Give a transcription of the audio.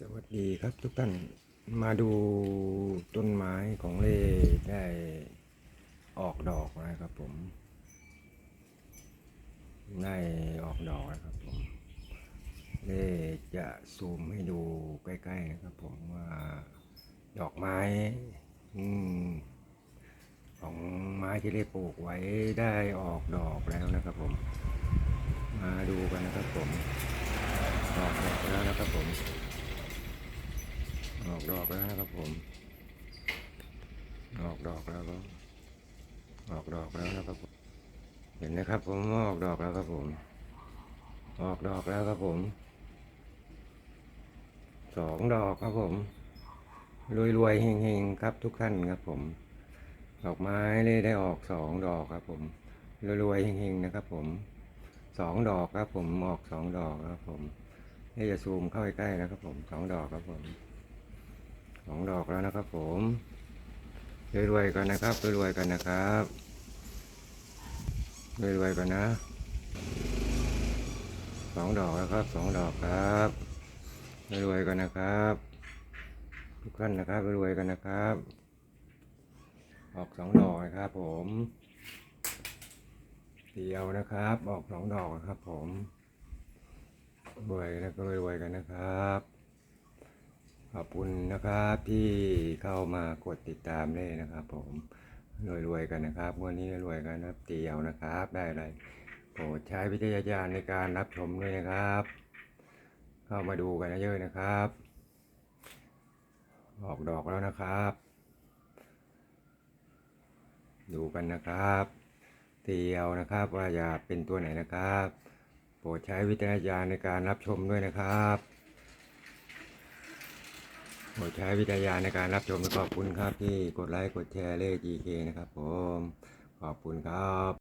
สวัสดีครับทุกท่านมาดูต้นไม้ของเล่ได้ออกดอกนะครับผม ได้ออกดอกนะครับผมเล่จะซูมให้ดูใกล้ๆนะครับผมว่าดอกไม้ของไม้ที่เล่ปลูกไว้ได้ออกดอกแล้วนะครับผม มาดูกันนะครับผมออกดอกแล้วนะครับผม ออกดอกแล้วนะครับผม ออกดอกแล้วก็ออกดอกแล้วนะครับผมเห็นนะครับผมออกดอกแล้วครับผม ออกดอกแล้วครับผมสองดอกครับผมรวยๆเฮงๆครับทุกท่านครับผม ดอกไม้เลยได้ออกสองดอกครับผมรวยๆเฮงๆนะครับ ผมสองดอกครับผมออกสองดอกครับผมนี่จะซูมเข้าใกล้ๆนะครับผมสองดอกครับผม สองดอกแล้วนะครับผมรวยๆกันนะครับรวยๆกันนะครับรวยๆกันนะสองดอกแล้วครับสองดอกครับรวยๆกันนะครับ ทุกท่านนะครับรวยๆกันนะครับ ออกสองดอกนะครับ ผมเดียวนะครับ ออกสองดอกนะครับ ผมรวยแล้วก็รวยๆกันนะครับ ขอบคุณนะครับที่เข้ามากดติดตามเลยนะครับผมรวยๆกันนะครับวันนี้รวยกันนะครับเตียวนะครับ ได้อะไรโปรดใช้วิจารณญาณในการรับชมด้วยนะครับ เข้ามาดูกันเยอะๆนะครับ ออกดอกแล้วนะครับ ดูกันนะครับ เตียวนะครับว่าจะเป็นตัวไหนนะครับ โปรดใช้วิจารณญาณในการรับชมด้วยนะครับ โปรดใช้วิทยาในการรับชมและขอบคุณครับที่กดไลค์กดแชร์เลข GK นะครับผม ขอบคุณครับ